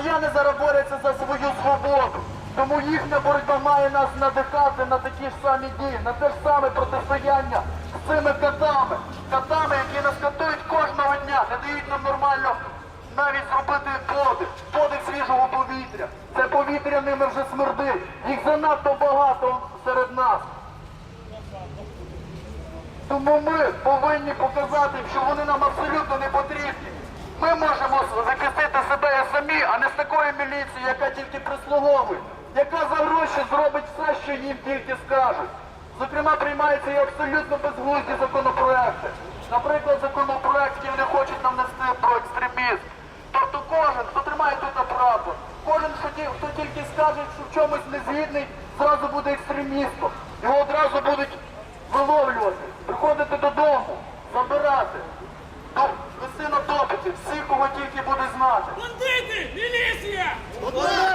Росіяни зараз борються за свою свободу. Тому їхня боротьба має нас надихати на такі ж самі дії, на те ж саме протистояння з цими катами. Катами, які нас катують кожного дня, не дають нам нормально навіть зробити подих, подих свіжого повітря. Це повітря ними вже смердить. Їх занадто багато серед нас. Тому ми повинні показати, що вони нам абсолютно не потрібні. Ми можемо захистити себе самі, а не з такою яка тільки прислуговує, яка за гроші зробить все, що їм тільки скажуть. Зокрема, приймаються і абсолютно безглузді законопроекти. Наприклад, законопроект, який вони хочуть нам нести про екстремізм. Тобто кожен, хто тримає тут на кожен, хто тільки скаже, що в чомусь не згідний, зразу буде екстремістом. Його одразу будуть виловлювати, приходити додому, забирати, вести на допити всіх, кого тільки буде знати. Бандити! 원하라!